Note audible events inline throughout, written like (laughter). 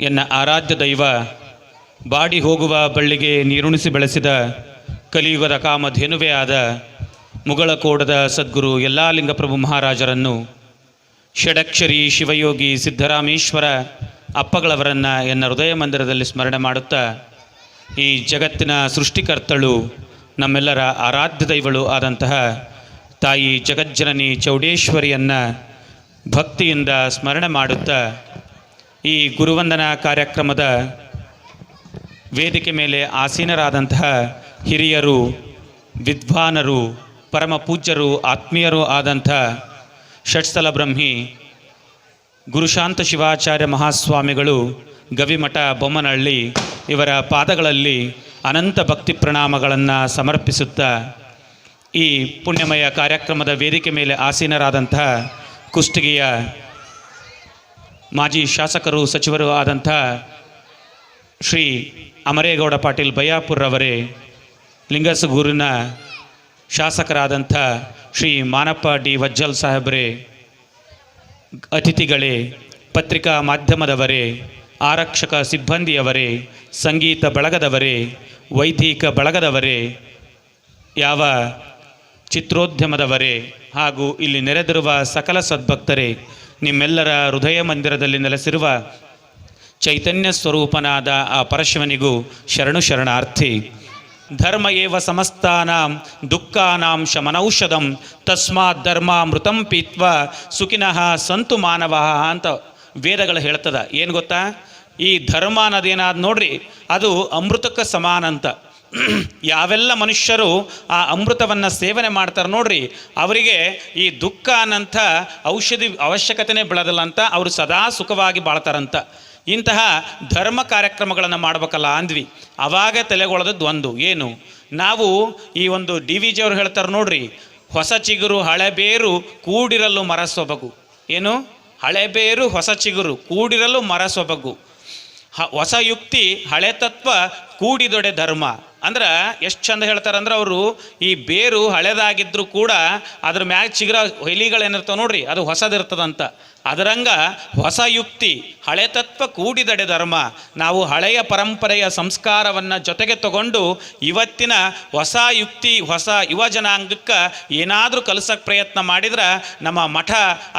ಎನ್ನ ಆರಾಧ್ಯ ದೈವ, ಬಾಡಿ ಹೋಗುವ ಬಳ್ಳಿಗೆ ನೀರುಣಿಸಿ ಬೆಳೆಸಿದ ಕಲಿಯುಗದ ಕಾಮಧೇನುವೇ ಆದ ಮುಗಳಕೋಡದ ಸದ್ಗುರು ಯಲ್ಲಾಲಿಂಗಪ್ರಭು ಮಹಾರಾಜರನ್ನು ಷಡಕ್ಷರಿ ಶಿವಯೋಗಿ ಸಿದ್ದರಾಮೇಶ್ವರ ಅಪ್ಪಗಳವರನ್ನು ಎನ್ನ ಹೃದಯ ಮಂದಿರದಲ್ಲಿ ಸ್ಮರಣೆ ಮಾಡುತ್ತಾ ಈ ಜಗತ್ತಿನ ಸೃಷ್ಟಿಕರ್ತಳು, ನಮ್ಮೆಲ್ಲರ ಆರಾಧ್ಯ ದೈವಳು ಆದಂತಹ ತಾಯಿ ಜಗಜ್ಜನನಿ ಚೌಡೇಶ್ವರಿಯನ್ನು ಭಕ್ತಿಯಿಂದ ಸ್ಮರಣೆ ಮಾಡುತ್ತಾ ಈ ಗುರುವಂದನಾ ಕಾರ್ಯಕ್ರಮದ ವೇದಿಕೆ ಮೇಲೆ ಆಸೀನರಾದಂತಹ ಹಿರಿಯರು, ವಿದ್ವಾನರು, ಪರಮ ಪೂಜ್ಯರು, ಆತ್ಮೀಯರು ಆದಂಥ ಷಟ್ಸ್ಥಲ ಬ್ರಹ್ಮಿ ಗುರುಶಾಂತ ಶಿವಾಚಾರ್ಯ ಮಹಾಸ್ವಾಮಿಗಳು, ಗವಿಮಠ ಬೊಮ್ಮನಹಳ್ಳಿ ಇವರ ಪಾದಗಳಲ್ಲಿ ಅನಂತ ಭಕ್ತಿ ಪ್ರಣಾಮಗಳನ್ನು ಸಮರ್ಪಿಸುತ್ತಾ ಈ ಪುಣ್ಯಮಯ ಕಾರ್ಯಕ್ರಮದ ವೇದಿಕೆ ಮೇಲೆ ಆಸೀನರಾದಂತಹ ಕುಷ್ಟಗಿಯ ಮಾಜಿ ಶಾಸಕರು, ಸಚಿವರು ಆದಂಥ ಶ್ರೀ ಅಮರೇಗೌಡ ಪಾಟೀಲ್ ಬಯ್ಯಾಪುರವರೇ ಲಿಂಗಸಗೂರಿನ ಶಾಸಕರಾದಂಥ ಶ್ರೀ ಮಾನಪ್ಪ ಡಿ ವಜ್ಜಲ್ ಸಾಹೇಬ್ರೆ, ಅತಿಥಿಗಳೇ, ಪತ್ರಿಕಾ ಮಾಧ್ಯಮದವರೇ, ಆರಕ್ಷಕ ಸಿಬ್ಬಂದಿಯವರೇ, ಸಂಗೀತ ಬಳಗದವರೇ, ವೈದಿಕ ಬಳಗದವರೇ, ಯಾವ ಚಿತ್ರೋದ್ಯಮದವರೇ ಹಾಗೂ ಇಲ್ಲಿ ನೆರೆದಿರುವ ಸಕಲ ಸದ್ಭಕ್ತರೇ, ನಿಮ್ಮೆಲ್ಲರ ಹೃದಯ ಮಂದಿರದಲ್ಲಿ ನೆಲೆಸಿರುವ ಚೈತನ್ಯ ಸ್ವರೂಪನಾದ ಆ ಪರಶಿವನಿಗೂ ಶರಣು ಶರಣಾರ್ಥಿ. ಧರ್ಮ ಏವ ಸಮಸ್ತಾನಾಂ ದುಃಖಾನಾಂ ಶಮನೌಷಧಂ ತಸ್ಮಾತ್ ಧರ್ಮಾಮೃತಂ ಪೀತ್ವ ಸುಖಿನಃ ಸಂತು ಮಾನವ ಅಂತ ವೇದಗಳು ಹೇಳ್ತದ. ಏನು ಗೊತ್ತಾ? ಈ ಧರ್ಮ ಅನ್ನೋದೇನಾದ್ ನೋಡ್ರಿ, ಅದು ಅಮೃತಕ್ಕೆ ಸಮಾನ ಅಂತ (clears throat) ಯಾವೆಲ್ಲ ಮನುಷ್ಯರು ಆ ಅಮೃತವನ್ನು ಸೇವನೆ ಮಾಡ್ತಾರೆ ನೋಡ್ರಿ, ಅವರಿಗೆ ಈ ದುಃಖ ಅನ್ನಂಥ ಔಷಧಿ ಅವಶ್ಯಕತೆನೇ ಬೆಳೆದಲ್ಲ ಅಂತ ಅವರು ಸದಾ ಸುಖವಾಗಿ ಬಾಳ್ತಾರಂತ. ಇಂತಹ ಧರ್ಮ ಕಾರ್ಯಕ್ರಮಗಳನ್ನು ಮಾಡ್ಬೇಕಲ್ಲ ಅಂದ್ವಿ. ಅವಾಗ ತಲೆಗೊಳದದ್ದು ಒಂದು. ಏನು? ನಾವು ಈ ಒಂದು ಡಿ ವಿ ಜಿಯವ್ರು ಹೇಳ್ತಾರೆ ನೋಡ್ರಿ, ಹೊಸ ಚಿಗುರು ಹಳೆ ಬೇರು ಕೂಡಿರಲು ಮರ ಸೊಬಗು ಏನು? ಹಳೆ ಬೇರು, ಹೊಸ ಚಿಗುರು ಕೂಡಿರಲು ಮರ ಸೊಬಗು ಹೊಸ ಯುಕ್ತಿ, ಹಳೆ ತತ್ವ ಕೂಡಿದೊಡೆ ಧರ್ಮ. ಅಂದ್ರೆ ಎಷ್ಟು ಚಂದ ಹೇಳ್ತಾರಂದ್ರೆ ಅವರು ಈ ಬೇರು ಹಳೆದಾಗಿದ್ರೂ ಕೂಡ ಅದ್ರ ಮ್ಯಾಗ ಚಿಗುರ ಎಲಿಗಳೇನಿರ್ತಾವ ನೋಡ್ರಿ ಅದು ಹೊಸದಿರ್ತದಂತ. ಅದರಂಗ ಹೊಸ ಯುಕ್ತಿ, ಹಳೆ ತತ್ವ ಕೂಡಿದಡೆ ಧರ್ಮ. ನಾವು ಹಳೆಯ ಪರಂಪರೆಯ ಸಂಸ್ಕಾರವನ್ನು ಜೊತೆಗೆ ತಗೊಂಡು ಇವತ್ತಿನ ಹೊಸ ಯುಕ್ತಿ, ಹೊಸ ಯುವ ಜನಾಂಗಕ್ಕೆ ಏನಾದರೂ ಕಲಿಸೋಕ್ಕೆ ಪ್ರಯತ್ನ ಮಾಡಿದ್ರೆ ನಮ್ಮ ಮಠ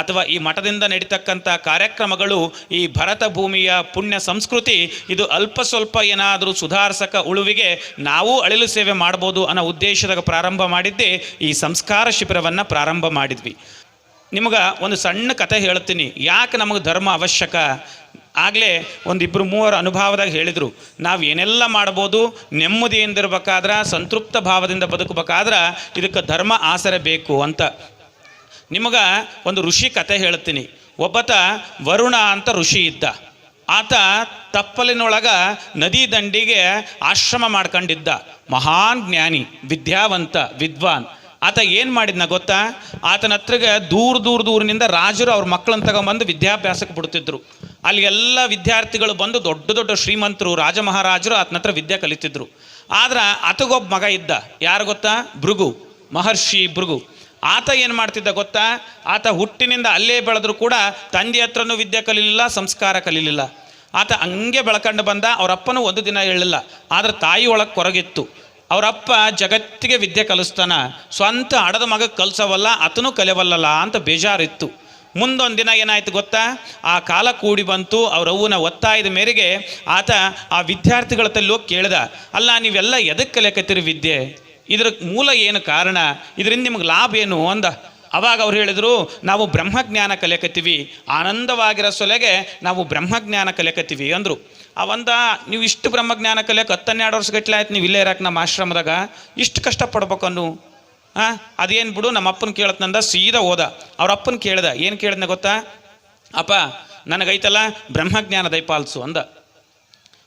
ಅಥವಾ ಈ ಮಠದಿಂದ ನಡೀತಕ್ಕಂಥ ಕಾರ್ಯಕ್ರಮಗಳು, ಈ ಭರತ ಭೂಮಿಯ ಪುಣ್ಯ ಸಂಸ್ಕೃತಿ ಇದು ಅಲ್ಪ ಸ್ವಲ್ಪ ಏನಾದರೂ ಸುಧಾರಿಸಕ ಉಳುವಿಗೆ ನಾವು ಅಳಿಲು ಸೇವೆ ಮಾಡ್ಬೋದು ಅನ್ನೋ ಉದ್ದೇಶದಾಗ ಪ್ರಾರಂಭ ಮಾಡಿದ್ದೇ ಈ ಸಂಸ್ಕಾರ ಶಿಬಿರವನ್ನು ಪ್ರಾರಂಭ ಮಾಡಿದ್ವಿ. ನಿಮಗೆ ಒಂದು ಸಣ್ಣ ಕಥೆ ಹೇಳ್ತೀನಿ. ಯಾಕೆ ನಮಗೆ ಧರ್ಮ ಅವಶ್ಯಕ? ಆಗಲೇ ಒಂದಿಬ್ಬರು ಮೂವರು ಅನುಭವದಾಗ ಹೇಳಿದರು. ನಾವು ಏನೆಲ್ಲ ಮಾಡ್ಬೋದು ನೆಮ್ಮದಿಯಿಂದ ಇರಬೇಕಾದ್ರೆ ಸಂತೃಪ್ತ ಭಾವದಿಂದ ಬದುಕಬೇಕಾದ್ರೆ ಇದಕ್ಕೆ ಧರ್ಮ ಆಸರೆ ಬೇಕು ಅಂತ. ನಿಮಗೆ ಒಂದು ಋಷಿ ಕತೆ ಹೇಳ್ತೀನಿ. ಒಬ್ಬತ ವರುಣ ಅಂತ ಋಷಿ ಇದ್ದ. ಆತ ತಪ್ಪಲಿನೊಳಗ ನದಿ ದಂಡಿಗೆ ಆಶ್ರಮ ಮಾಡ್ಕೊಂಡಿದ್ದ. ಮಹಾನ್ ಜ್ಞಾನಿ, ವಿದ್ಯಾವಂತ, ವಿದ್ವಾನ್. ಆತ ಏನು ಮಾಡಿದ್ನ ಗೊತ್ತಾ? ಆತನ ಹತ್ರಗೆ ದೂರ ದೂರ ದೂರಿನಿಂದ ರಾಜರು ಅವ್ರ ಮಕ್ಕಳನ್ನು ತಗೊಂಬಂದು ವಿದ್ಯಾಭ್ಯಾಸಕ್ಕೆ ಬಿಡ್ತಿದ್ರು. ಅಲ್ಲಿ ಎಲ್ಲ ವಿದ್ಯಾರ್ಥಿಗಳು ಬಂದು ದೊಡ್ಡ ದೊಡ್ಡ ಶ್ರೀಮಂತರು, ರಾಜ ಮಹಾರಾಜರು ಆತನ ಹತ್ರ ವಿದ್ಯೆ ಕಲಿತಿದ್ರು. ಆದ್ರೆ ಆತಗೊಬ್ಬ ಮಗ ಇದ್ದ. ಯಾರು ಗೊತ್ತಾ? ಭೃಗು, ಮಹರ್ಷಿ ಭೃಗು. ಆತ ಏನು ಮಾಡ್ತಿದ್ದ ಗೊತ್ತಾ? ಆತ ಹುಟ್ಟಿನಿಂದ ಅಲ್ಲೇ ಬೆಳೆದ್ರು ಕೂಡ ತಂದೆ ಹತ್ರನೂ ವಿದ್ಯೆ ಕಲೀಲಿಲ್ಲ, ಸಂಸ್ಕಾರ ಕಲೀಲಿಲ್ಲ. ಆತ ಹಂಗೆ ಬೆಳ್ಕೊಂಡು ಬಂದ ಅವರಪ್ಪನೂ ಒಂದು ದಿನ ಹೇಳಿಲ್ಲ ಆದ್ರೆ ತಾಯಿ ಒಳಗೆ ಕೊರಗಿತ್ತು. ಅವರಪ್ಪ ಜಗತ್ತಿಗೆ ವಿದ್ಯೆ ಕಲಿಸ್ತಾನ, ಸ್ವಂತ ಹಡದ ಮಗ ಕಲಿಸವಲ್ಲ, ಆತನೂ ಕಲಿಯವಲ್ಲಲ್ಲ ಅಂತ ಬೇಜಾರಿತ್ತು. ಮುಂದೊಂದು ದಿನ ಏನಾಯ್ತು ಗೊತ್ತಾ? ಆ ಕಾಲ ಕೂಡಿ ಬಂತು ಅವರವ್ವನ ಒತ್ತಾಯದ ಮೇರೆಗೆ ಆತ ಆ ವಿದ್ಯಾರ್ಥಿಗಳ ತಲ್ಲೋ ಕೇಳ್ದ, ಅಲ್ಲ, ನೀವೆಲ್ಲ ಎದಕ್ಕೆ ಕಲಿಯಕತ್ತೀರಿ ವಿದ್ಯೆ? ಇದ್ರ ಮೂಲ ಏನು ಕಾರಣ? ಇದರಿಂದ ನಿಮಗೆ ಲಾಭ ಏನು? ಅಂದ. ಅವಾಗ ಅವ್ರು ಹೇಳಿದರು, ನಾವು ಬ್ರಹ್ಮಜ್ಞಾನ ಕಲಿಯಕತ್ತೀವಿ, ಆನಂದವಾಗಿರೋ ಸೊಲೆಗೆ ನಾವು ಬ್ರಹ್ಮಜ್ಞಾನ ಕಲಿಯಕತ್ತೀವಿ, ಅಂದರು. ಅವಂದ, ನೀವು ಇಷ್ಟು ಬ್ರಹ್ಮಜ್ಞಾನ ಕಲಿಯೋಕೆ ಹತ್ತನ್ನೆರಡು ವರ್ಷ ಗಟ್ಲೆ ಆಯ್ತು, ನೀವು ಇಲ್ಲೇ ಇರಕ್ಕೆ ನಮ್ಮ ಆಶ್ರಮದಾಗ, ಇಷ್ಟು ಕಷ್ಟಪಡ್ಬೇಕು ಅನ್ನು? ಹಾಂ ಅದೇನು ಬಿಡು, ನಮ್ಮ ಅಪ್ಪನ ಕೇಳತ್ನಂದ ಸೀದಾ ಹೋದ. ಅವ್ರ ಅಪ್ಪನ ಕೇಳ್ದ, ಏನು ಕೇಳಿದ್ನ ಗೊತ್ತಾ? ಅಪ್ಪ, ನನಗೈತಲ್ಲ ಬ್ರಹ್ಮಜ್ಞಾನ ದಯಪಾಲಿಸು ಅಂದ.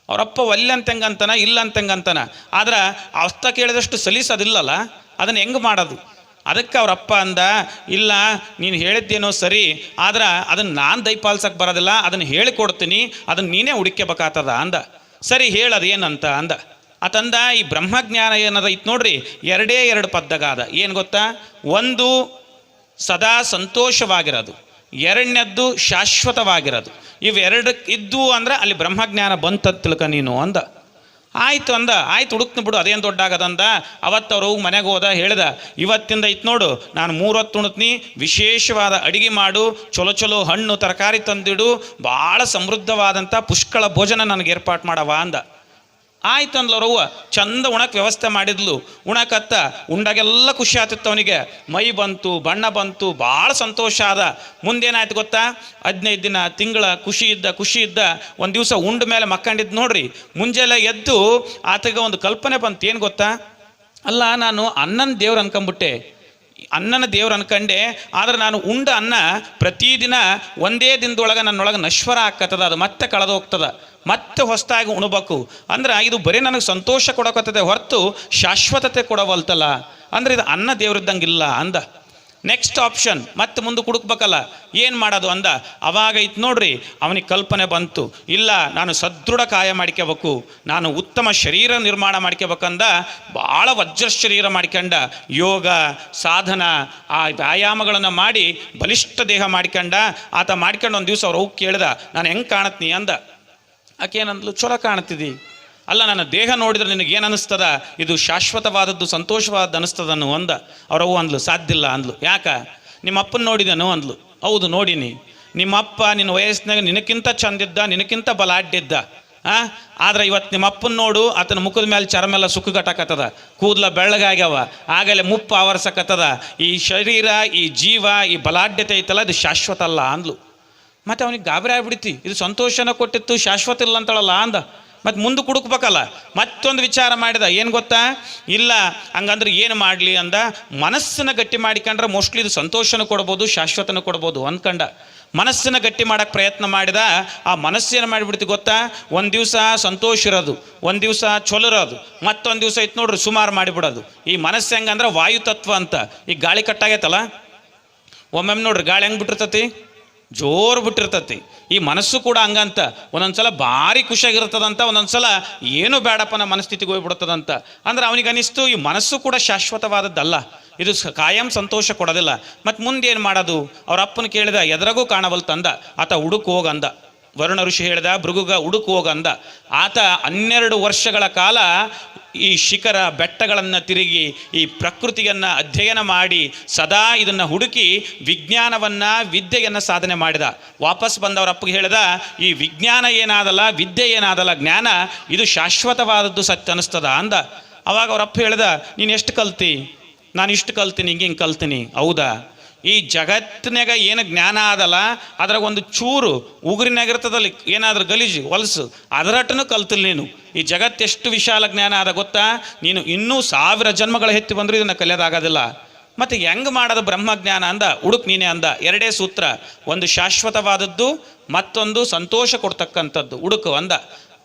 ಅವರಪ್ಪ ಒಲ್ಲೆ ಅಂತಂಗಂತನ, ಇಲ್ಲ ಅಂತಂಗಂತನ. ಆದ್ರೆ ಅವಸ್ಥ ಕೇಳಿದಷ್ಟು ಸಲೀಸದಿಲ್ಲಲ್ಲ, ಅದನ್ನು ಹೆಂಗೆ ಮಾಡೋದು? ಅದಕ್ಕೆ ಅವರಪ್ಪ ಅಂದ, ಇಲ್ಲ, ನೀನು ಹೇಳಿದ್ದೇನೋ ಸರಿ, ಆದ್ರೆ ಅದನ್ನು ನಾನು ದಯಪಾಲ್ಸಕ್ಕೆ ಬರೋದಿಲ್ಲ, ಅದನ್ನು ಹೇಳಿಕೊಡ್ತೀನಿ ಅದನ್ನು ನೀನೇ ಹುಡುಕ್ಯಬೇಕಾಗ್ತದ ಅಂದ. ಸರಿ ಹೇಳೋದೇನಂತ ಅಂದ. ಆತಂದ ಈ ಬ್ರಹ್ಮಜ್ಞಾನ ಏನದ ಇತ್ತು ನೋಡ್ರಿ, ಎರಡೇ ಎರಡು ಪದ್ದಗಾದ ಏನು ಗೊತ್ತಾ? ಒಂದು ಸದಾ ಸಂತೋಷವಾಗಿರೋದು, ಎರಡನೇದ್ದು ಶಾಶ್ವತವಾಗಿರೋದು. ಇವೆರಡು ಇದ್ದು ಅಂದ್ರೆ ಅಲ್ಲಿ ಬ್ರಹ್ಮಜ್ಞಾನ ಬಂತದ ತಿಳ್ಕ ನೀನು ಅಂದ. ಆಯ್ತು ಅಂದ, ಆಯ್ತು ಹುಡುಕ್ನ ಬಿಡು, ಅದೇನು ದೊಡ್ಡ ಆಗದಂದ ಅವತ್ತು ಅವ್ರು ಹೋಗಿ ಮನೆಗೆ ಹೋದ, ಹೇಳ್ದ, ಇವತ್ತಿಂದ ಇತ್ತು ನೋಡು, ನಾನು ಮೂರೊತ್ತು ಉಣ್ತೀನಿ, ವಿಶೇಷವಾದ ಅಡಿಗೆ ಮಾಡು, ಚಲೋ ಚಲೋ ಹಣ್ಣು ತರಕಾರಿ ತಂದಿಡು ಭಾಳ ಸಮೃದ್ಧವಾದಂಥ ಪುಷ್ಕಳ ಭೋಜನ ನನಗೆ ಏರ್ಪಾಟ್ ಮಾಡವ ಅಂದ. ಆಯ್ತು ಅಂದ್ಲವ್ರವ್ವ ಚಂದ ಉಣಕ್ಕೆ ವ್ಯವಸ್ಥೆ ಮಾಡಿದ್ಲು. ಉಣಕತ್ತ ಉಂಡಾಗೆಲ್ಲ ಖುಷಿ ಆತಿತ್ತು ಅವನಿಗೆ. ಮೈ ಬಂತು, ಬಣ್ಣ ಬಂತು ಭಾಳ ಸಂತೋಷ ಆದ. ಮುಂದೇನಾಯ್ತು ಗೊತ್ತಾ? ಹದಿನೈದು ದಿನ, ತಿಂಗಳ ಖುಷಿ ಇದ್ದ ಖುಷಿ ಇದ್ದ. ಒಂದು ದಿವಸ ಉಂಡ ಮೇಲೆ ಮಕ್ಕಂಡಿದ್ದು ನೋಡ್ರಿ. ಮುಂಜೆಲ್ಲ ಎದ್ದು ಆತಗೆ ಒಂದು ಕಲ್ಪನೆ ಬಂತು. ಏನು ಗೊತ್ತಾ? ಅಲ್ಲ, ನಾನು ಅನ್ನನ ದೇವ್ರು ಅನ್ಕೊಂಬಿಟ್ಟೆ. ಅನ್ನನ ದೇವ್ರು ಅನ್ಕಂಡೆ, ಆದ್ರೆ ನಾನು ಉಂಡ ಅನ್ನ ಪ್ರತಿದಿನ ಒಂದೇ ದಿನದೊಳಗೆ ನನ್ನೊಳಗೆ ನಶ್ವರ ಆಕತ್ತದ, ಅದು ಮತ್ತೆ ಕಳೆದು ಹೋಗ್ತದ ಮತ್ತೆ ಹೊಸದಾಗಿ ಉಣಬೇಕು. ಅಂದ್ರೆ ಇದು ಬರೀ ನನಗೆ ಸಂತೋಷ ಕೊಡಕತ್ತದೆ ಹೊರತು ಶಾಶ್ವತತೆ ಕೊಡವಲ್ತಲ್ಲ. ಅಂದ್ರೆ ಇದು ಅನ್ನ ದೇವ್ರದ್ದಂಗಿಲ್ಲ ಅಂದ. ನೆಕ್ಸ್ಟ್ ಆಪ್ಷನ್ ಮತ್ತೆ ಮುಂದೆ ಕುಡುಕ್ಬೇಕಲ್ಲ ಏನು ಮಾಡೋದು ಅಂದ? ಅವಾಗ ಇತ್ತು ನೋಡ್ರಿ, ಅವನಿಗೆ ಕಲ್ಪನೆ ಬಂತು. ಇಲ್ಲ, ನಾನು ಸದೃಢ ಕಾಯ ಮಾಡ್ಕೋಬೇಕು ನಾನು ಉತ್ತಮ ಶರೀರ ನಿರ್ಮಾಣ ಮಾಡ್ಕೋಬೇಕಂದ ಭಾಳ ವಜ್ರ ಶರೀರ ಮಾಡ್ಕೊಂಡ ಯೋಗ, ಸಾಧನ, ಆ ವ್ಯಾಯಾಮಗಳನ್ನು ಮಾಡಿ ಬಲಿಷ್ಠ ದೇಹ ಮಾಡ್ಕೊಂಡ ಆತ ಮಾಡ್ಕೊಂಡು ಒಂದು ದಿವಸ ಅವ್ರು ಹೋಗಿ ಕೇಳ್ದ, ನಾನು ಹೆಂಗೆ ಕಾಣತ್ನಿ? ಅಂದ. ಆಕೆ ಏನಂದ್ಲು, ಚಲೋ ಕಾಣ್ತಿದ್ದಿ ಅಲ್ಲ, ನನ್ನ ದೇಹ ನೋಡಿದ್ರೆ ನಿನಗೇನು ಅನಿಸ್ತದ ಇದು ಶಾಶ್ವತವಾದದ್ದು ಸಂತೋಷವಾದ ಅನಿಸ್ತದನ್ನು ಅಂದ. ಅವ್ರವ್ವ ಅಂದ್ಲು, ಸಾಧ್ಯ ಇಲ್ಲ ಅಂದ್ಲು. ಯಾಕ? ನಿಮ್ಮ ಅಪ್ಪನ ನೋಡಿದನು ಅಂದ್ಲು. ಹೌದು, ನೋಡಿನಿ. ನಿಮ್ಮ ಅಪ್ಪ ನಿನ್ನ ವಯಸ್ಸಿನಾಗ ನಿನಕ್ಕಿಂತ ಚಂದಿದ್ದ, ನಿನಕ್ಕಿಂತ ಬಲಾಡ್ಡಿದ್ದ ಆ? ಆದ್ರೆ ಇವತ್ತು ನಿಮ್ಮ ಅಪ್ಪನ ನೋಡು, ಆತನ ಮುಖದ ಮೇಲೆ ಚರ್ಮೆಲ್ಲ ಸುಕ್ಕುಗಟ್ಟಕತ್ತದ. ಕೂದಲ ಬೆಳ್ಳಗಾಗ್ಯಾವ. ಆಗಲೇ ಮುಪ್ಪು ಆವರ್ಸಕತ್ತದ. ಈ ಶರೀರ, ಈ ಜೀವ, ಈ ಬಲಾಢ್ಯತೆ ಐತಲ್ಲ, ಇದು ಶಾಶ್ವತ ಅಲ್ಲ ಅಂದ್ಲು. ಮತ್ತೆ ಅವನಿಗೆ ಗಾಬರಿ ಆಗ್ಬಿಡ್ತಿ. ಇದು ಸಂತೋಷನ ಕೊಟ್ಟಿತ್ತು, ಶಾಶ್ವತ ಇಲ್ಲ ಅಂತಳಲ್ಲ ಅಂದ. ಮತ್ತೆ ಮುಂದೆ ಕುಡುಕ್ಬೇಕಲ್ಲ. ಮತ್ತೊಂದು ವಿಚಾರ ಮಾಡಿದ, ಏನು ಗೊತ್ತಾ? ಇಲ್ಲ, ಹಂಗಂದ್ರೆ ಏನು ಮಾಡಲಿ ಅಂದ, ಮನಸ್ಸನ್ನು ಗಟ್ಟಿ ಮಾಡಿಕೊಂಡ್ರೆ ಮೋಸ್ಟ್ಲಿ ಇದು ಸಂತೋಷನ ಕೊಡ್ಬೋದು, ಶಾಶ್ವತನ ಕೊಡ್ಬೋದು ಅಂದ್ಕಂಡ. ಮನಸ್ಸನ್ನು ಗಟ್ಟಿ ಮಾಡೋಕೆ ಪ್ರಯತ್ನ ಮಾಡಿದ, ಆ ಮನಸ್ಸೇನು ಮಾಡಿಬಿಡ್ತಿ ಗೊತ್ತಾ? ಒಂದು ದಿವಸ ಸಂತೋಷ ಇರೋದು, ಒಂದು ದಿವಸ ಚೊಲೋ ಇರೋದು, ಮತ್ತೊಂದು ದಿವಸ ಇತ್ತು ನೋಡ್ರಿ ಸುಮಾರು ಮಾಡಿಬಿಡೋದು. ಈ ಮನಸ್ಸು ಹೆಂಗಂದ್ರೆ ವಾಯು ತತ್ವ ಅಂತ. ಈ ಗಾಳಿ ಕಟ್ಟಾಗೈತಲ್ಲ ಒಮ್ಮೊಮ್ಮೆ ನೋಡ್ರಿ, ಗಾಳಿ ಹೆಂಗೆ ಬಿಟ್ಟಿರ್ತತಿ? ಜೋರು ಬಿಟ್ಟಿರ್ತತಿ. ಈ ಮನಸ್ಸು ಕೂಡ ಹಂಗಂತ, ಒಂದೊಂದ್ಸಲ ಭಾರಿ ಖುಷಿಯಾಗಿರ್ತದಂತ, ಒಂದೊಂದ್ಸಲ ಏನು ಬೇಡಪ್ಪ ನಮ್ಮ ಮನಸ್ಥಿತಿಗೆ ಹೋಗ್ಬಿಡ್ತದಂತ. ಅಂದ್ರೆ ಅವನಿಗೆ ಅನಿಸ್ತು, ಈ ಮನಸ್ಸು ಕೂಡ ಶಾಶ್ವತವಾದದ್ದಲ್ಲ. ಇದು ಕಾಯಂ ಸಂತೋಷ ಕೊಡೋದಿಲ್ಲ. ಮತ್ತು ಮುಂದೆ ಏನು ಮಾಡೋದು? ಅವ್ರ ಅಪ್ಪನ ಕೇಳಿದ, ಎದುರಾಗೂ ಕಾಣವಲ್ತಂದ ಆತ ಹುಡುಕು ಹೋಗಂದ. ವರುಣ ಋಷಿ ಹೇಳಿದ, ಭೃಗುಗ ಹುಡುಕು ಹೋಗಂದ. ಆತ ಹನ್ನೆರಡು ವರ್ಷಗಳ ಕಾಲ ಈ ಶಿಖರ ಬೆಟ್ಟಗಳನ್ನು ತಿರುಗಿ ಈ ಪ್ರಕೃತಿಯನ್ನು ಅಧ್ಯಯನ ಮಾಡಿ ಸದಾ ಇದನ್ನು ಹುಡುಕಿ ವಿಜ್ಞಾನವನ್ನು, ವಿದ್ಯೆಯನ್ನು ಸಾಧನೆ ಮಾಡಿದ. ವಾಪಸ್ ಬಂದವರ ಅಪ್ಪಗೆ ಹೇಳಿದ, ಈ ವಿಜ್ಞಾನ ಏನಾದಲ್ಲ, ವಿದ್ಯೆ ಏನಾದಲ್ಲ, ಜ್ಞಾನ ಇದು ಶಾಶ್ವತವಾದದ್ದು ಸತ್ಯ ಅನ್ನಿಸ್ತದ ಅಂದ. ಅವಾಗ ಅವರಪ್ಪ ಹೇಳ್ದ, ನೀನು ಎಷ್ಟು ಕಲ್ತಿ? ನಾನು ಇಷ್ಟು ಕಲ್ತೀನಿ, ಹಿಂಗೆ ಹಿಂಗೆ ಕಲ್ತೀನಿ. ಹೌದಾ? ಈ ಜಗತ್ತಿನಾಗ ಏನು ಜ್ಞಾನ ಆದಲ್ಲ, ಅದ್ರಾಗ ಒಂದು ಚೂರು ಉಗುರಿನಾಗಿರ್ತದಲ್ಲಿ ಏನಾದರೂ ಗಲೀಜು, ಹೊಲಸು ಅದರಟನು ಕಲ್ತಿಲ್ಲ ನೀನು. ಈ ಜಗತ್ತು ಎಷ್ಟು ವಿಶಾಲ ಜ್ಞಾನ ಅದ ಗೊತ್ತಾ? ನೀನು ಇನ್ನೂ ಸಾವಿರ ಜನ್ಮಗಳ ಹೆತ್ತಿ ಬಂದರೂ ಇದನ್ನು ಕಲಿಯೋದಾಗೋದಿಲ್ಲ ಮತ್ತು ಹೆಂಗೆ ಮಾಡೋದು ಬ್ರಹ್ಮಜ್ಞಾನ ಅಂದ? ಹುಡುಕ್ ನೀನೇ ಅಂದ. ಎರಡೇ ಸೂತ್ರ. ಒಂದು ಶಾಶ್ವತವಾದದ್ದು, ಮತ್ತೊಂದು ಸಂತೋಷ ಕೊಡ್ತಕ್ಕಂಥದ್ದು. ಹುಡುಕು ಅಂದ.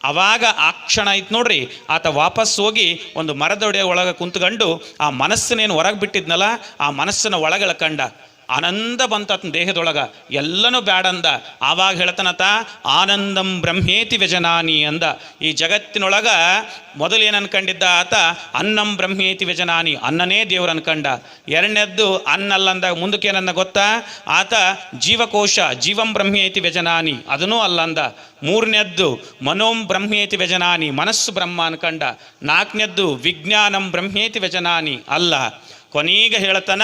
ಅವಾಗ ಆ ಕ್ಷಣ ಐತ್ ನೋಡ್ರಿ. ಆತ ವಾಪಸ್ ಹೋಗಿ ಒಂದು ಮರದೊಡೆ ಒಳಗೆ ಕುಂತ್ಕೊಂಡು ಆ ಮನಸ್ಸನ್ನೇನು ಹೊರಗೆ ಬಿಟ್ಟಿದ್ನಲ್ಲ, ಆ ಮನಸ್ಸನ್ನು ಎಳ್ಕಂಡ ಆನಂದ ಬಂತತನ ದೇಹದೊಳಗೆ. ಎಲ್ಲನೂ ಬ್ಯಾಡಂದ. ಆವಾಗ ಹೇಳ್ತಾನತ, ಆನಂದಂ ಬ್ರಹ್ಮೇತಿ ವ್ಯಜನಾನಿ ಅಂದ. ಈ ಜಗತ್ತಿನೊಳಗ ಮೊದಲು ಏನು ಅನ್ಕಂಡಿದ್ದ ಆತ, ಅನ್ನಂ ಬ್ರಹ್ಮೇತಿ ವ್ಯಜನಾನಿ ಅನ್ನನೇ ದೇವ್ರು ಅನ್ಕಂಡ. ಎರಡನೇದ್ದು ಅನ್ನಲ್ಲಂದಾಗ ಮುಂದಕ್ಕೆ ಏನನ್ನ ಗೊತ್ತಾ? ಆತ, ಜೀವಕೋಶ, ಜೀವಂ ಬ್ರಹ್ಮೇತಿ ವ್ಯಜನಾನಿ ಅದನ್ನೂ ಅಲ್ಲಂದ ಮೂರನೇದ್ದು, ಮನೋಂ ಬ್ರಹ್ಮೇತಿ ವ್ಯಜನಾನಿ ಮನಸ್ಸು ಬ್ರಹ್ಮ ಅನ್ಕಂಡ. ನಾಲ್ಕನೇದ್ದು, ವಿಜ್ಞಾನಂ ಬ್ರಹ್ಮೇತಿ ವ್ಯಜನಾನಿ ಅಲ್ಲ. ಕೊನೆಗೆ ಹೇಳ್ತಾನ,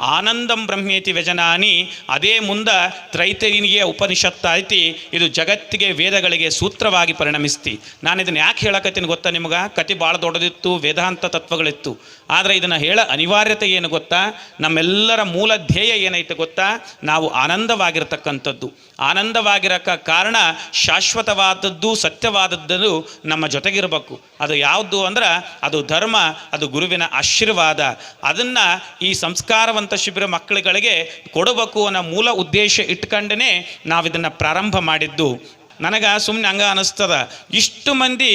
ಆನಂದಂ ಬ್ರಹ್ಮೇತಿ ವ್ಯಜನಾನಿ ಅದೇ ಮುಂದ ತ್ರೈತರಿನಿಗೆ ಉಪನಿಷತ್ತಾಯ್ತಿ ಐತಿ ಇದು ಜಗತ್ತಿಗೆ ವೇದಗಳಿಗೆ ಸೂತ್ರವಾಗಿ ಪರಿಣಮಿಸ್ತಿ. ನಾನು ಇದನ್ನು ಯಾಕೆ ಹೇಳಕತ್ತೀನಿ ಗೊತ್ತಾ ನಿಮ್ಗೆ? ಕತಿ ಭಾಳ ದೊಡ್ಡದಿತ್ತು, ವೇದಾಂತ ತತ್ವಗಳಿತ್ತು. ಆದರೆ ಇದನ್ನು ಹೇಳ ಅನಿವಾರ್ಯತೆ ಏನು ಗೊತ್ತಾ? ನಮ್ಮೆಲ್ಲರ ಮೂಲ ಧ್ಯೇಯ ಏನೈತೆ ಗೊತ್ತಾ? ನಾವು ಆನಂದವಾಗಿರ್ತಕ್ಕಂಥದ್ದು. ಆನಂದವಾಗಿರಕ್ಕ ಕಾರಣ ಶಾಶ್ವತವಾದದ್ದು, ಸತ್ಯವಾದದ್ದು ನಮ್ಮ ಜೊತೆಗಿರಬೇಕು. ಅದು ಯಾವುದು ಅಂದ್ರೆ, ಅದು ಧರ್ಮ, ಅದು ಗುರುವಿನ ಆಶೀರ್ವಾದ. ಅದನ್ನು ಈ ಸಂಸ್ಕಾರವಂತ ಶಿಬಿರ ಮಕ್ಕಳುಗಳಿಗೆ ಕೊಡಬೇಕು ಅನ್ನೋ ಮೂಲ ಉದ್ದೇಶ ಇಟ್ಕೊಂಡೇ ನಾವು ಇದನ್ನು ಪ್ರಾರಂಭ ಮಾಡಿದ್ದು. ನನಗೆ ಸುಮ್ಮನೆ ಹಂಗೆ ಅನಿಸ್ತದ. ಇಷ್ಟು ಮಂದಿ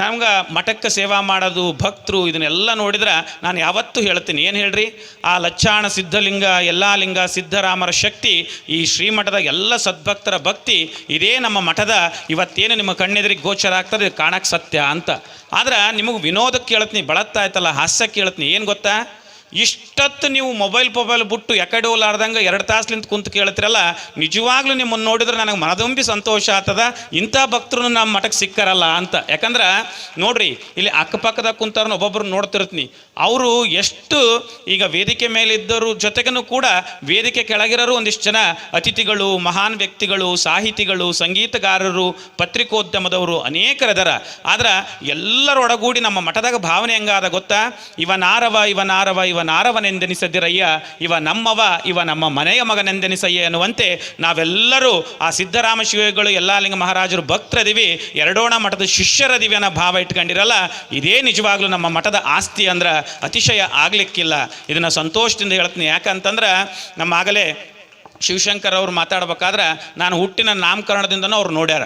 ನಮ್ಗೆ ಮಠಕ್ಕೆ ಸೇವಾ ಮಾಡೋದು, ಭಕ್ತರು ಇದನ್ನೆಲ್ಲ ನೋಡಿದ್ರೆ ನಾನು ಯಾವತ್ತೂ ಹೇಳ್ತೀನಿ. ಏನು ಹೇಳ್ರಿ? ಆ ಲಚ್ಚಾಣ ಸಿದ್ಧಲಿಂಗ ಎಲ್ಲ ಲಿಂಗ ಸಿದ್ಧರಾಮರ ಶಕ್ತಿ, ಈ ಶ್ರೀಮಠದ ಎಲ್ಲ ಸದ್ಭಕ್ತರ ಭಕ್ತಿ ಇದೇ ನಮ್ಮ ಮಠದ. ಇವತ್ತೇನು ನಿಮ್ಮ ಕಣ್ಣೆದ್ರಿಗೆ ಗೋಚರ ಆಗ್ತದೆ ಕಾಣಕ್ಕೆ ಸತ್ಯ ಅಂತ. ಆದ್ರೆ ನಿಮಗೆ ವಿನೋದಕ್ಕೆ ಹೇಳ್ತೀನಿ ಬಳತ್ತಾಯ್ತಲ್ಲ ಹಾಸ್ಯಕ್ಕೆ ಕೇಳ್ತೀನಿ, ಏನು ಗೊತ್ತಾ? ಇಷ್ಟೊತ್ತು ನೀವು ಮೊಬೈಲ್ ಮೊಬೈಲ್ ಬಿಟ್ಟು ಎಕಡೆ ಹೋಲಾರ್ದಂಗೆ ಎರಡು ತಾಸ್ಲಿಂತ ಕುಂತು ಕೇಳ್ತಿರಲ್ಲ, ನಿಜವಾಗ್ಲೂ ನಿಮ್ಮನ್ನು ನೋಡಿದ್ರೆ ನನಗೆ ಮನದುಂಬಿ ಸಂತೋಷ ಆಗ್ತದ, ಇಂಥ ಭಕ್ತರು ನಮ್ಮ ಮಠಕ್ಕೆ ಸಿಕ್ಕಾರಲ್ಲ ಅಂತ. ಯಾಕಂದ್ರೆ, ನೋಡ್ರಿ, ಇಲ್ಲಿ ಅಕ್ಕಪಕ್ಕದಾಗ ಕುಂತಾರನ್ನ ಒಬ್ಬೊಬ್ರು ನೋಡ್ತಿರ್ತೀನಿ. ಅವರು ಎಷ್ಟು ಈಗ ವೇದಿಕೆ ಮೇಲೆ ಇದ್ದವರು ಜೊತೆಗೂ ಕೂಡ ವೇದಿಕೆ ಕೆಳಗಿರೋರು ಒಂದಿಷ್ಟು ಜನ ಅತಿಥಿಗಳು, ಮಹಾನ್ ವ್ಯಕ್ತಿಗಳು, ಸಾಹಿತಿಗಳು, ಸಂಗೀತಗಾರರು, ಪತ್ರಿಕೋದ್ಯಮದವರು ಅನೇಕರದರ ಆದ್ರೆ ಎಲ್ಲರೊಡಗೂಡಿ ನಮ್ಮ ಮಠದಾಗ ಭಾವನೆ ಹೆಂಗಾದ ಗೊತ್ತಾ? ಇವನಾರವ ಇವನಾರವ ಇವ ನಾರವ, ಇವ ನಾರವನೆಂದೆನಿಸದಿರಯ್ಯ ಇವ ನಮ್ಮವ, ಇವ ನಮ್ಮ ಮನೆಯ ಮಗನೆಂದೆನಿಸಯ್ಯ ಎನ್ನುವಂತೆ ನಾವೆಲ್ಲರೂ ಆ ಸಿದ್ದರಾಮ ಶಿವಗಳು, ಯಲ್ಲಾಲಿಂಗ ಮಹಾರಾಜರು ಭಕ್ತರದಿವಿ, ಎರಡೋಣ ಮಠದ ಶಿಷ್ಯರದಿವಿ ಅನ್ನೋ ಭಾವ ಇಟ್ಕೊಂಡಿರಲ್ಲ, ಇದೇ ನಿಜವಾಗ್ಲೂ ನಮ್ಮ ಮಠದ ಆಸ್ತಿ ಅಂದ್ರೆ ಅತಿಶಯ ಆಗ್ಲಿಕ್ಕಿಲ್ಲ. ಇದನ್ನ ಸಂತೋಷದಿಂದ ಹೇಳ್ತೀನಿ. ಯಾಕಂತಂದ್ರೆ ನಮ್ಮ ಆಗಲೇ ಶಿವಶಂಕರ್ ಅವರು ಮಾತಾಡ್ಬೇಕಾದ್ರೆ, ನಾನು ಹುಟ್ಟಿನ ನಾಮಕರಣದಿಂದನೂ ಅವ್ರು ನೋಡ್ಯಾರ.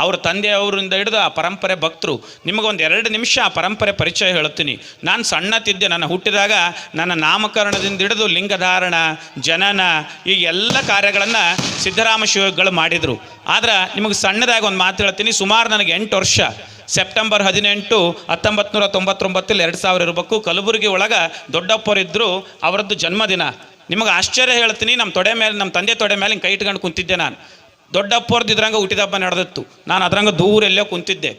ಅವ್ರ ತಂದೆಯವರಿಂದ ಹಿಡಿದು ಆ ಪರಂಪರೆ ಭಕ್ತರು, ನಿಮಗೊಂದು ಎರಡು ನಿಮಿಷ ಆ ಪರಂಪರೆ ಪರಿಚಯ ಹೇಳ್ತೀನಿ ನಾನು ಸಣ್ಣತಿದ್ದೆ, ನನ್ನ ಹುಟ್ಟಿದಾಗ ನನ್ನ ನಾಮಕರಣದಿಂದ ಹಿಡಿದು ಲಿಂಗಧಾರಣ, ಜನನ, ಈ ಎಲ್ಲ ಕಾರ್ಯಗಳನ್ನು ಸಿದ್ದರಾಮ ಶಿವಗಳು ಮಾಡಿದರು. ಆದರೆ ನಿಮಗೆ ಸಣ್ಣದಾಗಿ ಒಂದು ಮಾತು ಹೇಳ್ತೀನಿ, ಸುಮಾರು ನನಗೆ ಎಂಟು ವರ್ಷ. ಸೆಪ್ಟೆಂಬರ್ ಹದಿನೆಂಟು ಹತ್ತೊಂಬತ್ತು ನೂರ ತೊಂಬತ್ತೊಂಬತ್ತಲ್ಲಿ ಎರಡು ಸಾವಿರ ಇರಬೇಕು. ಕಲಬುರಗಿ ಒಳಗೆ ದೊಡ್ಡಪ್ಪರಿದ್ದರು ಅವರದ್ದು ಜನ್ಮದಿನ. ನಿಮಗೆ ಆಶ್ಚರ್ಯ ಹೇಳ್ತೀನಿ ನಮ್ಮ ತೊಡೆ ಮೇಲೆ ನಮ್ಮ ತಂದೆ ತೊಡೆ ಮೇಲೆ ಕೈ ಇಟ್ಕೊಂಡು ಕುಂತಿದ್ದೆ ನಾನು. ದೊಡ್ಡಪ್ಪರ್ದು ಇದ್ರಂಗೆ ಹುಟ್ಟಿದ ನಡೆದಿತ್ತು. ನಾನು ಅದ್ರಂಗೆ ದೂರ ಎಲ್ಲೋ ಕುಂತಿದ್ದೆ.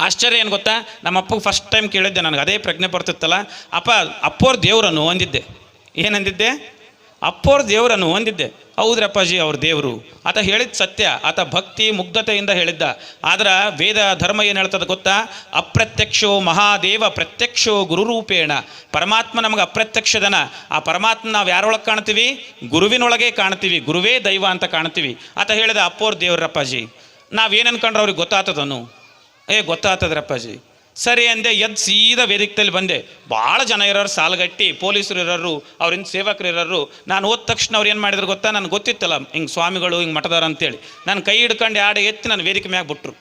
ಆಶ್ಚರ್ಯ ಏನು ಗೊತ್ತಾ? ನಮ್ಮ ಅಪ್ಪಗೆ ಫಸ್ಟ್ ಟೈಮ್ ಕೇಳಿದ್ದೆ ನನಗೆ. ಅದೇ ಪ್ರಜ್ಞೆ ಬರ್ತಿತ್ತಲ್ಲ. ಅಪ್ಪ ಅಪ್ಪೋರ್ ದೇವ್ರನ್ನು ಅಂದಿದ್ದೆ. ಏನಂದಿದ್ದೆ ಅಪ್ಪೋರ್ ದೇವರನ್ನು ಹೊಂದಿದ್ದೆ. ಹೌದ್ರಪ್ಪಾಜಿ ಅವ್ರ ದೇವರು. ಆತ ಹೇಳಿದ ಸತ್ಯ, ಆತ ಭಕ್ತಿ ಮುಗ್ಧತೆಯಿಂದ ಹೇಳಿದ್ದ. ಆದ್ರೆ ವೇದ ಧರ್ಮ ಏನು ಹೇಳ್ತದೆ ಗೊತ್ತಾ? ಅಪ್ರತ್ಯಕ್ಷೋ ಮಹಾದೇವ ಪ್ರತ್ಯಕ್ಷೋ ಗುರುರೂಪೇಣ. ಪರಮಾತ್ಮ ನಮಗೆ ಅಪ್ರತ್ಯಕ್ಷದನ. ಆ ಪರಮಾತ್ಮ ನಾವು ಯಾರೊಳಗೆ ಕಾಣ್ತೀವಿ? ಗುರುವಿನೊಳಗೆ ಕಾಣ್ತೀವಿ. ಗುರುವೇ ದೈವ ಅಂತ ಕಾಣ್ತೀವಿ. ಆತ ಹೇಳಿದ ಅಪ್ಪೋರ್ ದೇವ್ರಪ್ಪಾಜಿ ನಾವೇನು ಅನ್ಕೊಂಡ್ರೆ ಅವ್ರಿಗೆ ಗೊತ್ತಾಗ್ತದನು ಏ ಗೊತ್ತಾಗ್ತದ್ರಪ್ಪಾಜಿ ಸರಿ ಅಂದೆ, ಎದ್ದು ಸೀದಾ ವೇದಿಕೆಯಲ್ಲಿ ಬಂದೆ. ಭಾಳ ಜನ ಇರೋರು, ಸಾಲುಗಟ್ಟಿ, ಪೊಲೀಸರು ಇರೋರು ಅವ್ರಿಂದ ಸೇವಕರು ಇರೋರು. ನಾನು ಹೋದ ತಕ್ಷಣ ಅವ್ರು ಏನು ಮಾಡಿದ್ರು ಗೊತ್ತಾ? ನನಗೆ ಗೊತ್ತಿತ್ತಲ್ಲ, ಹಿಂಗೆ ಸ್ವಾಮಿಗಳು, ಹಿಂಗೆ ಮಠದಾರ ಅಂತೇಳಿ. ನಾನು ಕೈ ಹಿಡ್ಕೊಂಡು ಆಡ ಎತ್ತಿ ನಾನು ವೇದಿಕೆ ಮ್ಯಾಗ ಬಿಟ್ರು.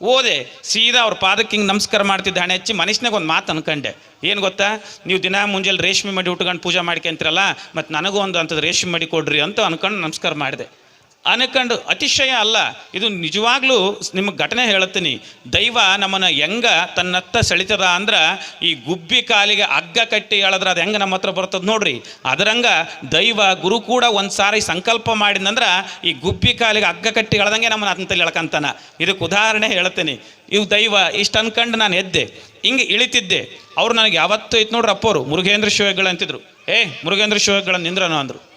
ಓದೆ ಸೀದಾ ಅವ್ರ ಪಾದಕ್ಕೆ ಹಿಂಗೆ ನಮಸ್ಕಾರ ಮಾಡ್ತಿದ್ದ ಹಣೆ ಹಚ್ಚಿ ಮನುಷ್ಯನಾಗ ಒಂದು ಮಾತು ಅನ್ಕೊಂಡೆ. ಏನು ಗೊತ್ತಾ? ನೀವು ದಿನ ಮುಂಜಾನೆ ರೇಷ್ಮೆ ಮಡಿ ಉಟ್ಕೊಂಡು ಪೂಜೆ ಮಾಡ್ಕೊಂತೀರಲ್ಲ ಮತ್ತು ನನಗೂ ಒಂದು ಅಂಥದ್ದು ರೇಷ್ಮೆ ಮಡಿ ಕೊಡ್ರಿ ಅಂತ ಅನ್ಕೊಂಡು ನಮಸ್ಕಾರ ಮಾಡಿದೆ. ಅನ್ಕೊಂಡು ಅತಿಶಯ ಅಲ್ಲ. ಇದು ನಿಜವಾಗ್ಲೂ ನಿಮಗೆ ಘಟನೆ ಹೇಳ್ತೀನಿ ದೈವ ನಮ್ಮನ್ನು ಹೆಂಗ ತನ್ನತ್ತ ಸೆಳಿತದ ಅಂದ್ರೆ ಈ ಗುಬ್ಬಿ ಕಾಲಿಗೆ ಅಗ್ಗ ಕಟ್ಟಿ ಹೇಳಿದ್ರೆ ಅದು ಹೆಂಗೆ ನಮ್ಮ ಹತ್ರ ಬರ್ತದೆ ನೋಡ್ರಿ. ಅದರಂಗ ದೈವ ಗುರು ಕೂಡ ಒಂದು ಸಾರಿ ಸಂಕಲ್ಪ ಮಾಡಿದಂದ್ರೆ ಈ ಗುಬ್ಬಿ ಕಾಲಿಗೆ ಹಗ್ಗ ಕಟ್ಟಿ ಹೇಳ್ದಂಗೆ ನಮ್ಮನ್ನ ಅಂತಲ್ಲಿ ಹೇಳ್ಕಂತಾನ ಇದಕ್ಕೆ ಉದಾಹರಣೆ ಹೇಳ್ತೀನಿ ಇವು ದೈವ ಇಷ್ಟು ಅನ್ಕಂಡು ನಾನು ಎದ್ದೆ. ಹಿಂಗೆ ಇಳಿತಿದ್ದೆ. ಅವ್ರು ನನಗೆ ಯಾವತ್ತೂ ಇತ್ತು ನೋಡ್ರಿ ಅಪ್ಪೋರು ಮುರುಘೇಂದ್ರ ಶಿವಗಳು ಅಂತಿದ್ರು ಏ ಮುರುಘೇಂದ್ರ ಶಿವಗಳನ್ನು ನಿಂದ್ರನು ಅಂದರು.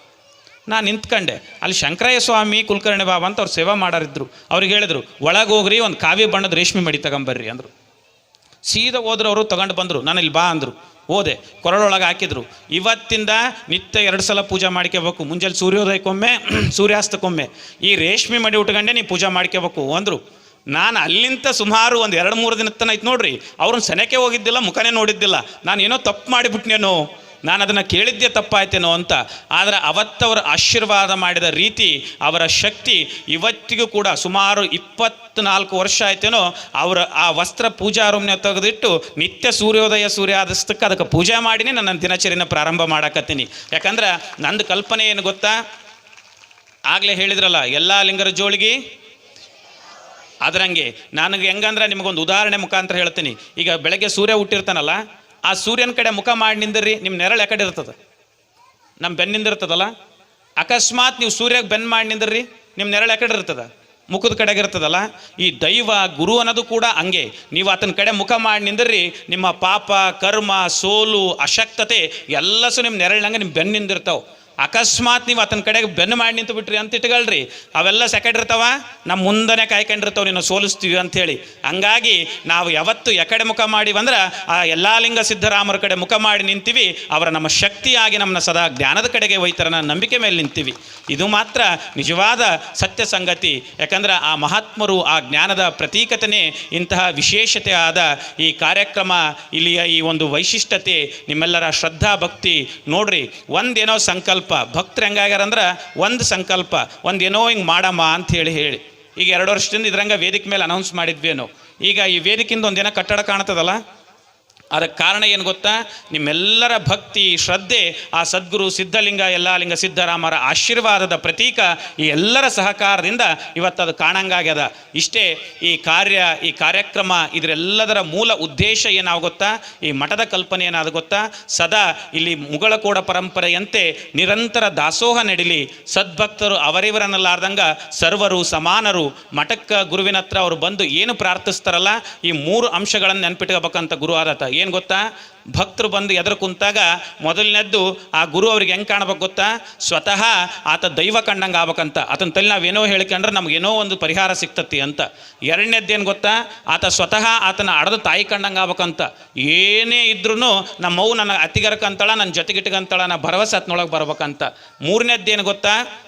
ನಾನು ನಿಂತ್ಕೊಂಡೆ. ಅಲ್ಲಿ ಶಂಕರಯ್ಯ ಸ್ವಾಮಿ, ಕುಲಕರ್ಣಿ ಬಾಬಾ ಅಂತ ಅವ್ರು ಸೇವಾ ಮಾಡೋರಿದ್ರು. ಅವ್ರಿಗೆ ಹೇಳಿದ್ರು ಒಳಗೆ ಹೋಗ್ರಿ ಒಂದು ಕಾವ್ಯ ಬಣ್ಣದ ರೇಷ್ಮೆ ಮಡಿ ತಗೊಂಬರ್ರಿ ಅಂದರು. ಸೀದಾ ಹೋದ್ರು ಅವರು, ತಗೊಂಡು ಬಂದರು. ನಾನು ಇಲ್ಲಿ ಬಾ ಅಂದರು. ಹೋದೆ. ಕೊರಳೊಳಗೆ ಹಾಕಿದ್ರು. ಇವತ್ತಿಂದ ನಿತ್ಯ ಎರಡು ಸಲ ಪೂಜೆ ಮಾಡ್ಕೋಬೇಕು ಮುಂಜಾನೆ ಸೂರ್ಯೋದಯಕ್ಕೊಮ್ಮೆ, (clears throat) ಸೂರ್ಯಾಸ್ತಕ್ಕೊಮ್ಮೆ. ಈ ರೇಷ್ಮೆ ಮಡಿ ಉಟ್ಕೊಂಡೆ ನೀವು ಪೂಜೆ ಮಾಡ್ಕೋಬೇಕು ಅಂದರು. ನಾನು ಅಲ್ಲಿಂದ ಸುಮಾರು ಒಂದು ಎರಡು ಮೂರು ದಿನ ತನ ಐತೆ ನೋಡ್ರಿ. ಅವ್ರನ್ನ ಸೆನೆಕೆ ಹೋಗಿದ್ದಿಲ್ಲ, ಮುಖನೇ ನೋಡಿದ್ದಿಲ್ಲ. ನಾನು ಏನೋ ತಪ್ಪು ಮಾಡಿಬಿಟ್ನೇನೋ. ನಾನು ಅದನ್ನು ಕೇಳಿದ್ದೆ ತಪ್ಪಾಯ್ತೇನೋ ಅಂತ. ಆದರೆ ಅವತ್ತವರ ಆಶೀರ್ವಾದ ಮಾಡಿದ ರೀತಿ, ಅವರ ಶಕ್ತಿ ಇವತ್ತಿಗೂ ಕೂಡ ಸುಮಾರು ಇಪ್ಪತ್ನಾಲ್ಕು ವರ್ಷ ಆಯ್ತೇನೋ, ಅವರ ಆ ವಸ್ತ್ರ ಪೂಜಾ ರೂಮ್ನ ತೆಗೆದಿಟ್ಟು ನಿತ್ಯ ಸೂರ್ಯೋದಯ ಸೂರ್ಯ ಸೂರ್ಯಾದಸ್ತಕ್ಕೆ ಅದಕ್ಕೆ ಪೂಜೆ ಮಾಡಿನೇ ನನ್ನ ದಿನಚರಿನ ಪ್ರಾರಂಭ ಮಾಡಕತ್ತೀನಿ. ಯಾಕಂದ್ರೆ ನಂದು ಕಲ್ಪನೆ ಏನು ಗೊತ್ತಾ? ಆಗಲೇ ಹೇಳಿದ್ರಲ್ಲ, ಎಲ್ಲ ಲಿಂಗರ ಜೋಳಿಗೆ? ಅದರಂಗೆ, ನನಗೆ ಹೆಂಗಂದ್ರೆ ನಿಮಗೊಂದು ಉದಾಹರಣೆ ಮುಖಾಂತರ ಹೇಳ್ತೀನಿ. ಈಗ ಬೆಳಗ್ಗೆ ಸೂರ್ಯ ಹುಟ್ಟಿರ್ತಾನಲ್ಲ ಆ ಸೂರ್ಯನ ಕಡೆ ಮುಖ ಮಾಡಿ ನಿಂದಿರ್ರಿ ನಿಮ್ಮ ನೆರಳು ಯಾಕಡೆ ಇರ್ತದೆ. ನಮ್ಮ ಬೆನ್ನಿಂದ ಇರ್ತದಲ್ಲ ಅಕಸ್ಮಾತ್ ನೀವು ಸೂರ್ಯಗೆ ಬೆನ್ನು ಮಾಡಿ ನಿಂದಿರ್ರಿ ನಿಮ್ಮ ನೆರಳು ಯಾಕಡೆ ಇರ್ತದೆ. ಮುಖದ ಕಡೆಗೆ ಇರ್ತದಲ್ಲ? ಈ ದೈವ, ಗುರು ಅನ್ನೋದು ಕೂಡ ಹಂಗೆ. ನೀವು ಆತನ ಕಡೆ ಮುಖ ಮಾಡಿ ನಿಂದಿರ್ರಿ ನಿಮ್ಮ ಪಾಪ, ಕರ್ಮ, ಸೋಲು, ಅಶಕ್ತತೆ ಎಲ್ಲಸು ನಿಮ್ಮ ನೆರಳಿನಂಗೆ ನಿಮ್ಮ ಬೆನ್ನಿಂದಿರ್ತಾವೆ ಅಕಸ್ಮಾತ್ ನೀವು ಆತನ ಕಡೆಗೆ ಬೆನ್ನು ಮಾಡಿ ನಿಂತು ಬಿಟ್ರಿ ಅಂತ ಇಟ್ಕೊಳ್ರಿ. ಅವೆಲ್ಲ ಸೆಕೆಂಡ್ ಇರ್ತಾವ? ನಮ್ಮ ಮುಂದನೆ ಕಾಯ್ಕೊಂಡಿರ್ತಾವೆ, ನಿನ್ನ ಸೋಲಿಸ್ತೀವಿ ಅಂಥೇಳಿ ಹಂಗಾಗಿ ನಾವು ಯಾವತ್ತು ಎಕಡೆ ಮುಖ ಮಾಡಿವಂದ್ರೆ ಆ ಎಲ್ಲ ಲಿಂಗ ಸಿದ್ದರಾಮರ ಕಡೆ ಮುಖ ಮಾಡಿ ನಿಂತೀವಿ. ಅವರ ನಮ್ಮ ಶಕ್ತಿಯಾಗಿ ನಮ್ಮನ್ನ ಸದಾ ಜ್ಞಾನದ ಕಡೆಗೆ ಒಯ್ತಾರ ನಂಬಿಕೆ ಮೇಲೆ ನಿಂತೀವಿ. ಇದು ಮಾತ್ರ ನಿಜವಾದ ಸತ್ಯ ಸಂಗತಿ. ಯಾಕಂದ್ರೆ ಆ ಮಹಾತ್ಮರು ಆ ಜ್ಞಾನದ ಪ್ರತೀಕತೆನೇ ಇಂತಹ ವಿಶೇಷತೆ ಆದ ಈ ಕಾರ್ಯಕ್ರಮ, ಇಲ್ಲಿಯ ಈ ಒಂದು ವೈಶಿಷ್ಟ್ಯತೆ, ನಿಮ್ಮೆಲ್ಲರ ಶ್ರದ್ಧಾ ಭಕ್ತಿ. ನೋಡ್ರಿ, ಒಂದೇನೋ ಸಂಕಲ್ಪ ಭಕ್ತರು ಹೆಂಗಾಗ್ಯಾರಂದ್ರೆ ಒಂದು ಸಂಕಲ್ಪ, ಒಂದು ಏನೋ ಹಿಂಗೆ ಮಾಡಮ್ಮ ಅಂತ ಹೇಳಿ ಹೇಳಿ. ಈಗ ಎರಡು ವರ್ಷದಿಂದ ಇದ್ರಂಗ ವೇದಿಕೆ ಮೇಲೆ ಅನೌನ್ಸ್ ಮಾಡಿದ್ವಿ ಮಾಡಿದ್ವೇನೋ ಈಗ ಈ ವೇದಿಕೆಯಿಂದ ಒಂದಿನ ಕಟ್ಟಡ ಕಾಣ್ತದಲ್ಲ? ಅದಕ್ಕೆ ಕಾರಣ ಏನು ಗೊತ್ತಾ? ನಿಮ್ಮೆಲ್ಲರ ಭಕ್ತಿ, ಶ್ರದ್ಧೆ, ಆ ಸದ್ಗುರು ಸಿದ್ಧಲಿಂಗ, ಯಲ್ಲಾಲಿಂಗ ಸಿದ್ಧರಾಮರ ಆಶೀರ್ವಾದದ ಪ್ರತೀಕ ಈ ಎಲ್ಲರ ಸಹಕಾರದಿಂದ ಇವತ್ತು ಅದು ಕಾಣಂಗಾಗ್ಯದ. ಇಷ್ಟೇ ಈ ಕಾರ್ಯ, ಈ ಕಾರ್ಯಕ್ರಮ ಇದರೆಲ್ಲದರ ಮೂಲ ಉದ್ದೇಶ ಏನಾವ ಗೊತ್ತಾ? ಈ ಮಠದ ಕಲ್ಪನೆ ಏನಾದ ಗೊತ್ತಾ? ಸದಾ ಇಲ್ಲಿ ಮುಗಳಕೋಡ ಪರಂಪರೆಯಂತೆ ನಿರಂತರ ದಾಸೋಹ ನಡಿಲಿ. ಸದ್ಭಕ್ತರು ಅವರಿವರನ್ನಲಾರ್ದಂಗ ಸರ್ವರು, ಸಮಾನರು, ಮಠಕ್ಕೆ ಗುರುವಿನ ಹತ್ರ ಅವರು ಬಂದು ಏನು ಪ್ರಾರ್ಥಿಸ್ತಾರಲ್ಲ? ಈ ಮೂರು ಅಂಶಗಳನ್ನು ನೆನ್ಪಿಟ್ಕೋಬೇಕಂತ ಗುರು ಆದತ ಏನು ಗೊತ್ತಾ? ಭಕ್ತರು ಬಂದು ಎದುರು ಕುಂತಾಗ ಮೊದಲನೇದ್ದು ಆ ಗುರು ಅವ್ರಿಗೆ ಹೆಂಗೆ ಕಾಣ್ಬೇಕು ಗೊತ್ತಾ? ಸ್ವತಃ ಆತ ದೈವ ಕಂಡಂಗೆ ಆಗ್ಬೇಕಂತ. ಆತನ ತಲೆ ನಾವೇನೋ ಹೇಳ್ಕೊಂಡ್ರೆ ನಮಗೇನೋ ಒಂದು ಪರಿಹಾರ ಸಿಗ್ತತಿ ಅಂತ. ಎರಡನೇದ್ದೇನು ಗೊತ್ತಾ? ಆತ ಸ್ವತಃ ಆತನ ಅಡದ ತಾಯಿ ಕಂಡಂಗೆ ಆಗ್ಬೇಕಂತ. ಏನೇ ಇದ್ರೂ ನಮ್ಮವು ನನ್ನ ಅತಿಗರಕಂತಳ ನನ್ನ ಜೊತೆಗಿಟ್ಕಂತಳ ನಾ ಭರವಸೆ ಆತನೊಳಗೆ ಬರ್ಬೇಕಂತ. ಮೂರನೇದ್ದೇನು ಗೊತ್ತಾ?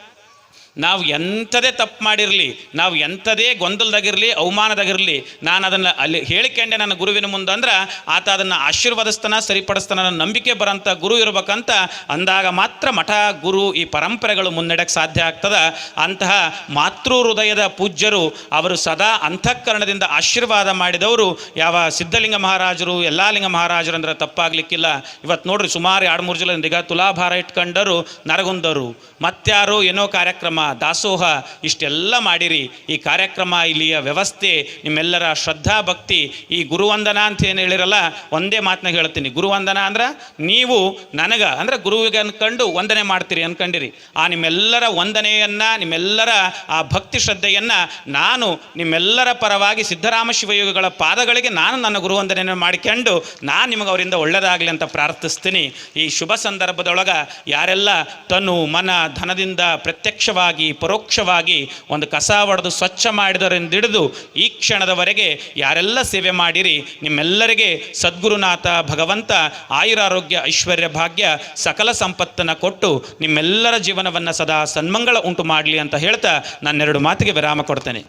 ನಾವು ಎಂಥದೇ ತಪ್ಪು ಮಾಡಿರಲಿ, ನಾವು ಎಂಥದೇ ಗೊಂದಲದಾಗಿರಲಿ, ಅವಮಾನದಾಗಿರಲಿ, ನಾನು ಅದನ್ನು ಅಲ್ಲಿ ಹೇಳಿಕೊಂಡೆ ನನ್ನ ಗುರುವಿನ ಮುಂದೆ ಅಂದ್ರೆ, ಆತ ಅದನ್ನು ಆಶೀರ್ವದಿಸ್ತಾನ, ಸರಿಪಡಿಸ್ತಾನ ನನ್ನ ನಂಬಿಕೆ ಬರೋಂಥ ಗುರು ಇರಬೇಕಂತ ಅಂದಾಗ ಮಾತ್ರ ಮಠ, ಗುರು ಈ ಪರಂಪರೆಗಳು ಮುನ್ನಡೆಯಕ್ಕೆ ಸಾಧ್ಯ ಆಗ್ತದ. ಅಂತಹ ಮಾತೃ ಹೃದಯದ ಪೂಜ್ಯರು ಅವರು ಸದಾ ಅಂತಃಕರಣದಿಂದ ಆಶೀರ್ವಾದ ಮಾಡಿದವರು. ಯಾವ ಸಿದ್ಧಲಿಂಗ ಮಹಾರಾಜರು, ಯಲ್ಲಾಲಿಂಗ ಮಹಾರಾಜರು ಅಂದ್ರೆ ತಪ್ಪಾಗಲಿಕ್ಕಿಲ್ಲ. ಇವತ್ತು ನೋಡ್ರಿ ಸುಮಾರು ಎರಡು ಮೂರು ಜನ ಈಗ ತುಲಾಭಾರ ಇಟ್ಕೊಂಡರು, ನರಗುಂದರು. ಮತ್ಯಾರು ಏನೋ ಕಾರ್ಯಕ್ರಮ ದಾಸೋಹ ಇಷ್ಟೆಲ್ಲ ಮಾಡಿರಿ. ಈ ಕಾರ್ಯಕ್ರಮ ಇಲ್ಲಿಯ ವ್ಯವಸ್ಥೆ, ನಿಮ್ಮೆಲ್ಲರ ಶ್ರದ್ಧಾ ಭಕ್ತಿ, ಈ ಗುರುವಂದನ ಅಂತ ಏನು ಹೇಳಿರಲ್ಲ, ಒಂದೇ ಮಾತನ್ನ ಹೇಳ್ತೀನಿ. ಗುರುವಂದನ ಅಂದ್ರೆ ನೀವು ನನಗೆ, ಅಂದ್ರೆ ಗುರುವಿಗೆ ಅನ್ಕೊಂಡು ವಂದನೆ ಮಾಡ್ತೀರಿ ಅನ್ಕೊಂಡಿರಿ. ಆ ನಿಮ್ಮೆಲ್ಲರ ವಂದನೆಯನ್ನ, ನಿಮ್ಮೆಲ್ಲರ ಆ ಭಕ್ತಿ ಶ್ರದ್ಧೆಯನ್ನ ನಾನು ನಿಮ್ಮೆಲ್ಲರ ಪರವಾಗಿ ಸಿದ್ದರಾಮ ಶಿವಯೋಗಿಗಳ ಪಾದಗಳಿಗೆ ನಾನು ನನ್ನ ಗುರುವಂದನೆಯನ್ನು ಮಾಡಿಕೊಂಡು ನಾನು ನಿಮಗೆ ಅವರಿಂದ ಒಳ್ಳೆಯದಾಗಲಿ ಅಂತ ಪ್ರಾರ್ಥಿಸ್ತೀನಿ. ಈ ಶುಭ ಸಂದರ್ಭದೊಳಗೆ ಯಾರೆಲ್ಲ ತನು ಮನ ಧನದಿಂದ ಪ್ರತ್ಯಕ್ಷವಾಗಿ ಪರೋಕ್ಷವಾಗಿ ಒಂದು ಕಸ ಹೊಡೆದು ಸ್ವಚ್ಛ ಮಾಡಿದರಿಂದ ಹಿಡಿದು ಈ ಕ್ಷಣದವರೆಗೆ ಯಾರೆಲ್ಲ ಸೇವೆ ಮಾಡಿರಿ, ನಿಮ್ಮೆಲ್ಲರಿಗೆ ಸದ್ಗುರುನಾಥ ಭಗವಂತ ಆಯುರಾರೋಗ್ಯ, ಐಶ್ವರ್ಯ ಭಾಗ್ಯ, ಸಕಲ ಸಂಪತ್ತನ್ನು ಕೊಟ್ಟು ನಿಮ್ಮೆಲ್ಲರ ಜೀವನವನ್ನು ಸದಾ ಸನ್ಮಂಗಳ ಉಂಟು ಮಾಡಲಿ ಅಂತ ಹೇಳ್ತಾ ನನ್ನೆರಡು ಮಾತಿಗೆ ವಿರಾಮ ಕೊಡ್ತೇನೆ.